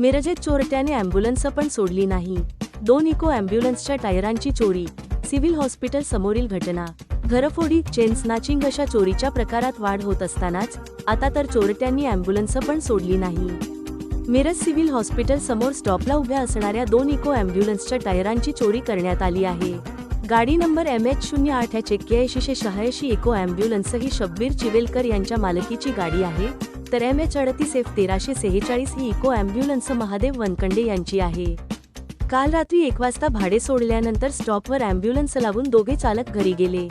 मिरजेत चोरट्याने ambulance पण सोडली नाही. दोन इको अँब्युलन्सच्या टायरांची चोरी सिव्हिल हॉस्पिटल समोरील घटना. घरफोडी चेन स्नॅचिंग अशा चोरीच्या प्रकारात वाढ होत असतानाच आता तर चोरट्यांनी अँब्युलन्स पण सोडली नाही. मिरज सिव्हिल हॉस्पिटल समोर स्टॉपला उभ्या असणाऱ्या दोन इको अँब्युलन्सच्या टायरांची चोरी करण्यात आली आहे. गाडी नंबर एम एच शून्य आठ एच एक्क्याऐंशी शहाऐंशी इको अँब्युलन्स ही शब्बीर चिवेलकर यांच्या मालकीची गाडी आहे. तर एम एच अडतीस एफ तेराशे सेहेचाळीस ही इको अँब्युलन्स महादेव वनकंडे यांची आहे. काल रात्री एक वाजता भाडे सोडल्यानंतर स्टॉपवर अँब्युलन्स लावून दोघे चालक घरी गेले.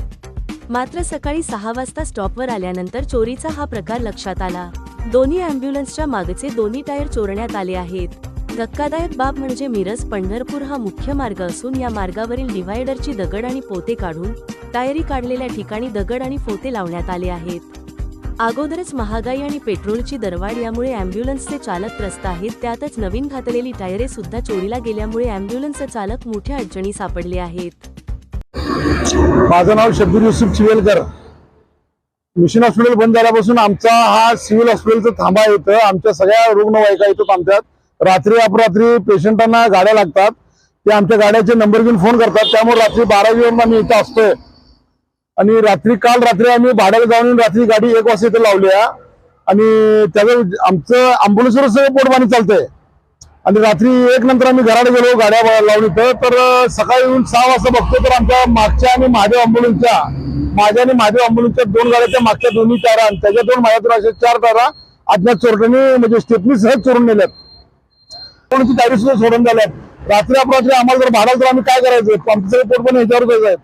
मात्र सकाळी सहा वाजता स्टॉपवर आल्यानंतर चोरीचा हा प्रकार लक्षात आला. दोन्ही अँब्युलन्सच्या मागचे दोन्ही टायर चोरण्यात आले आहेत. धक्कादायक बाब म्हणजे मिरज पंढरपूर हा मुख्य मार्ग असून या मार्गावरील डिव्हायडरची दगड आणि पोते काढून टायरी काढलेल्या ठिकाणी दगड आणि पोते लावण्यात आले आहेत. अगोदरच महागाई आणि पेट्रोलची दरवाढ यामुळे अँब्युलन्सचे चालक त्रस्त आहेत. त्यातच नवीन घातलेली टायरे सुद्धा चोरीला गेल्यामुळे अँब्युलन्सचे चालक मोठ्या अडचणी सापडले आहेत. माझं नाव शब्बीर युसुफ चिवेलकर. मिशन हॉस्पिटल बंद झाल्यापासून आमचा हा सिव्हिल हॉस्पिटलचा थांबा येतं. आमच्या सगळ्या रुग्णवाहिका येतात आमच्यात रात्री अपरात्री पेशंटांना गाड्या लागतात. ते आमच्या गाड्याचे नंबर घेऊन फोन करतात. त्यामुळे रात्री बारा वाजून आम्ही इथं असतोय. आणि रात्री काल रात्री आम्ही भाड्याला जाऊन रात्री गाडी एक वाजता इथं लावली आहे. आणि त्याचं आमचं अँब्युलन्सवर सगळं पोटपाणी चालतंय. आणि रात्री एक नंतर आम्ही घराडे गेलो गाड्या लावून इथं. तर सकाळी येऊन सहा वाजता बघतो तर आमच्या मागच्या आणि महादेव अँब्युलन्सच्या माझ्या आणि महादेव अँब्युलन्सच्या दोन गाड्याच्या मागच्या दोन्ही टायरा आणि त्याच्या दोन माझ्या अशा चार टायरा अज्ञात चोरट्यांनी म्हणजे स्टेपनी सहज चोरून नेल्यात. कोणाची टायरी सुद्धा सोडून झाल्यात. रात्री अपरात्री आम्हाला जर भाडाल तर आम्ही काय करायचं? आमचं सगळं पोट पण ह्याच्यावरच आहे.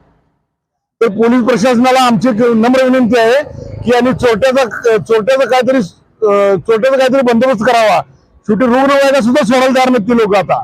ते पोलीस प्रशासनाला आमची नम्र विनंती आहे की यांनी चोरट्याचा चोरट्याचा काहीतरी चोरट्याचा काहीतरी बंदोबस्त करावा. शेवटी रुग्णवाहिका सुद्धा सोडायला तयार नाहीत ती लोक आता.